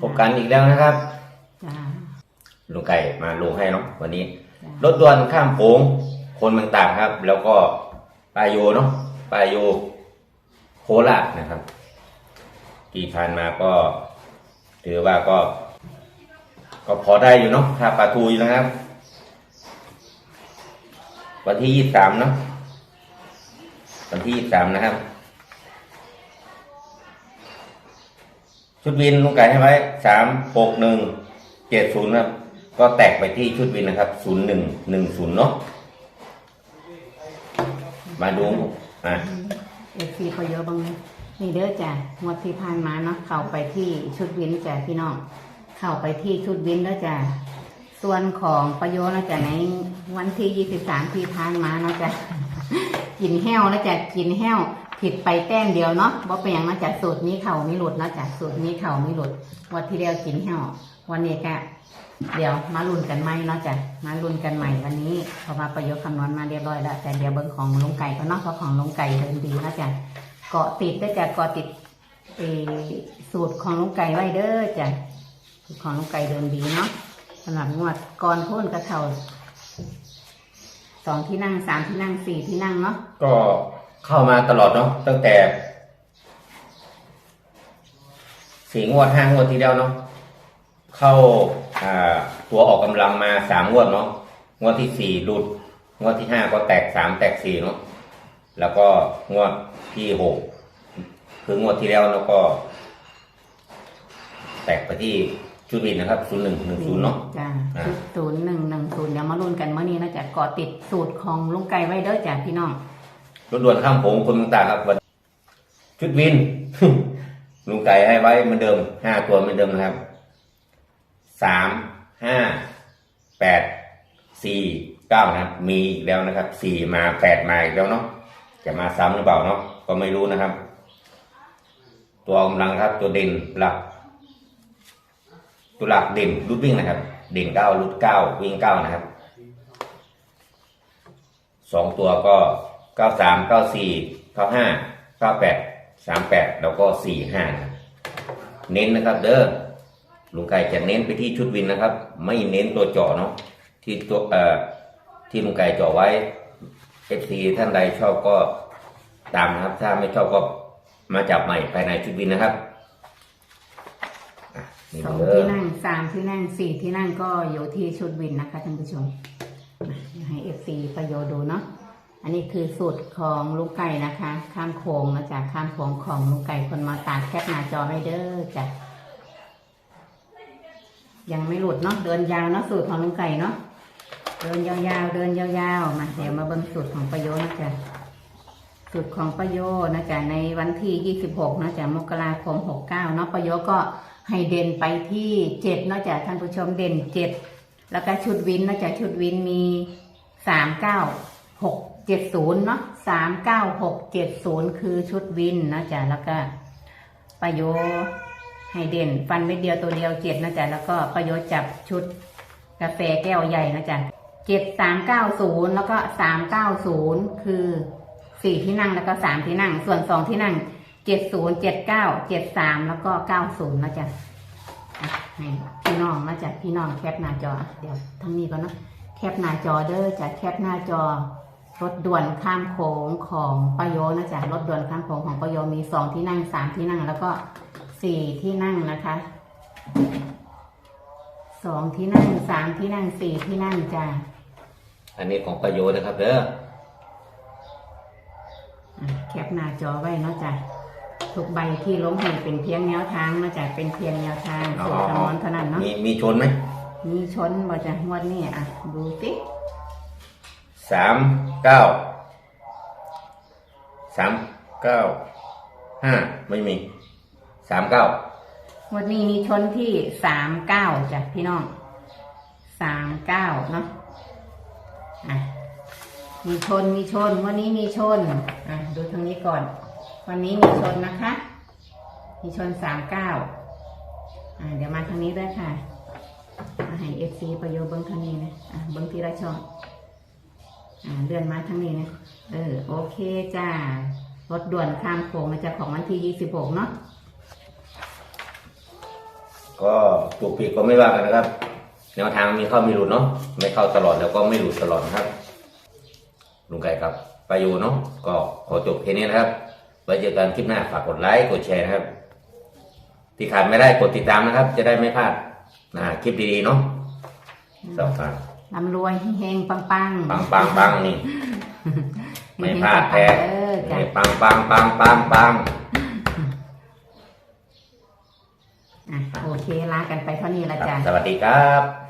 พบกันอีกแล้วนะครับจ้าลุงไก่มาลงให้เนาะวันนี้จ้ารถด่วนข้ามโขงคนเมืองตากครับ แล้วก็ปลายโยเนาะปลายโยโคราชนะครับที่ผ่านมาก็ถือว่าก็ ก็พอได้อยู่เนาะค่าปลาทูอยู่นะครับ วันที่ยี่สามเนาะวันที่ยี่สามนะครับ ชุดวินลุงไก่ให้ไว้สามหกหนึ่งเจ็ดศูนย์ครับ ก็แตกไปที่ชุดวินนะครับศูนย์หนึ่งหนึ่งศูนย์เนาะมาดูอะเอฟซีพอเยอะบ้างไหมนี่เด้อจ้ะงวดที่ผ่านมาเนาะเข้าไปที่ชุดวินจ้ะพี่น้องเข้าไปที่ชุดวินเด้อจ้ะส่วนของประโยชน์นะจ้ะในวันที่ยี่สิบสามที่ผ่านมาเนาะจ้ะกินแห้วนะจ้ะกินแห้ว ผิดไปแต้มเดียวเนาะบ่เป็นอย่างนะจ้ะสูตรนี้เข่าไม่หลุดนะจ้ะสูตรนี้เข่าไม่หลุดวันที่เดียวกินแห้ววันนี้ก็เดี๋ยวมาลุ้นกันใหม่เนาะจ้ะมาลุ้นกันใหม่วันนี้เพราะว่าประโยชน์คำนวณมาเรียบร้อยแล้วแต่เดี๋ยวเบิ้งของลุงไก่ก็นาะเพราะของลุงไก่เดินดีนะจ้ะเกาะติดได้จ้ะเกาะติดสูตรของลุงไก่ไว้เด้อจ้ะสูตรของลุงไก่เดินดีเนาะสำหรับงวดก่อนพ้นกระเข่าสองที่นั่งสามที่นั่งสี่ที่นั่งเนาะก็ เข้ามาตลอดเนาะตั้งแต่สี่งวดห้างวดที่แล้วเนาะเข้าอ่าตัวออกกำลังมาสามงวดเนาะงวดที่สี่หลุด งวดที่ห้าก็แตกสามแตกสี่เนาะแล้วก็งวดที่หกคืองวดที่แล้วแล้วก็ แตกไปที่ชุดวินนะครับศูนย์หนึ่งหนึ่งศูนย์เนาะจ้ะอ่าศูนย์หนึ่งหนึ่งศูนย์เดี๋ยวมาลุ้นกันเมื่อนี้นะจ๊ะเกาะติดสูตรของลุงไก่ไว้เด้อจ้ะพี่น้อง รถด่วนข้ามโขงคนเมืองตาครับ ชุดวิน ลุงไก่ให้ไว้เหมือนเดิมห้าตัวเหมือนเดิมนะครับสามห้าแปดสี่เก้านะครับ มีแล้วนะครับสี่มาแปดมาอีกแล้วเนาะจะมาซ้ำหรือเปล่าเนาะก็ไม่รู้นะครับ ตัวกำลังครับ ตัวเด่นหลักตัวหลักเด่นรุดวิ่งนะครับ เด่นเก้ารุดเก้าวิ่งเก้านะครับสองตัวก็ เก้าสามเก้าสี่เก้าห้าเก้าแปดสามแปดแล้วก็สี่ห้าเน้นนะครับ เด้อลุงไก่จะเน้นไปที่ชุดวินนะครับ ไม่เน้นตัวเจาะเนาะที่ตัวเอ่อที่ลุงไก่เจาะไว้เอฟซีท่านใดชอบก็ตามนะครับ ถ้าไม่ชอบก็มาจับใหม่ภายในชุดวินนะครับนี่สองเด้ที่อนั่งสามที่นั่งสี่ที่นั่งก็อยู่ที่ชุดวินนะคะท่านผู้ชมให้เอฟซีประโยชน์ดูเนาะ อันนี้คือสูตรของลุงไก่นะคะ ข้ามโค้งนะจ๊ะข้ามโค้งของลุงไก่คนมาตากแคปหน้าจอไว้เด้อจ้ะยังไม่หลุดเนาะเดินยาวเนาะสูตรของลุงไก่เนาะเดินยาวๆเดินยาวๆมาเดี๋ยวมาเบิ่งสูตรของประโยชน์นะจ๊ะสูตรของประโยชน์นะจ๊ะในวันที่26นะจ๊ะมกราคม69เก้าเนาะประโยชน์ก็ให้เด่นไปที่7เนะจ๊ะท่านผู้ชมเด่น7แล้วก็ชุดวินนะจ๊ะชุดวินมี3 9 6 7 0เจ็ดศูนย์เนาะ3 9 6 7 0คือชุดวินนะจ๊ะแล้วก็ประโยชน์ให้เด่นฟันเม็ดเดียวตัวเดียว7นะจ๊ะแล้วก็ประโยชน์จับชุดกาแฟแก้วใหญ่นะจ๊ะ7 3 9 0แล้วก็3 9 0คือสี่ที่นั่งแล้วก็สามที่นั่ง ส่วนสองที่นั่งเจ็ดศูนย์เจ็ดเก้าเจ็ดสามแล้วก็เก้าศูนย์นะจ๊ะอะให้พี่น้องนะจ๊ะพี่น้องแคปหน้าจอ เดี๋ยวทั้งนี้ก่อนเนาะแคปหน้าจอเด้อจะแคปหน้าจอ รถด่วนข้ามโขงของประโยชน์นะจ๊ะรถด่วนข้ามโขงของประโยชน์มีสองที่นั่งสามที่นั่ง แล้วก็สี่ที่นั่งนะคะสองที่นั่งสามที่นั่งสี่ที่นั่งจ้ะอันนี้ของประโยชน์นะครับเด้ออะแคปหน้าจอไว้เนาะจ้ะทุกใบที่ล้มให้เป็นเพียงแนวทางเนาะจ้ะเป็นเพียงแนวทางสูตรคำนวณเท่านั้นเนาะมีมีชนไหมมีชนบ่จ้ะงวดนี้อะดูสิ สามเก้าสามเก้าห้าไม่มีสามเก้าวดนี้มีชนที่สามเก้าจ้ะพี่น้องสามเก้าเนาะอะมีชนมีชน วันนี้มีชนอะดูทางนี้ก่อน วันนี้มีชนนะคะ มีชนสามเก้าอะเดี๋ยวมาทางนี้ด้วยค่ะให้เอฟซีประโยชน์เบิ้งทางนี้นะอะเบิ้งทีละช่อง เลื่อนมาทางนี้นะเออโอเคจ้ารถด่วนข้ามโขงนะจ๊ะของวันที่26เนาะก็ถูกผิดก็ไม่ว่ากันนะครับ แนวทางมีเข้ามีหลุดเนาะไม่เข้าตลอดแล้วก็ไม่หลุดตลอดนะครับ ลุงไก่ครับไปอยู่เนาะก็ขอจบแค่นี้นะครับ ไว้เจอกันคลิปหน้าฝากกดไลค์กดแชร์นะครับ ที่ขาดไม่ได้กดติดตามนะครับ จะได้ไม่พลาดนะคลิปดีๆเนาะสองฟัง ร่ำรวยเฮงๆปังๆปังปังปังนี่ ไม่พลาดแท้เออจ้ะนี่ปังปังปังปังปังอะโอเคลากันไปเท่านี้ละครับจ้ะสวัสดีครับ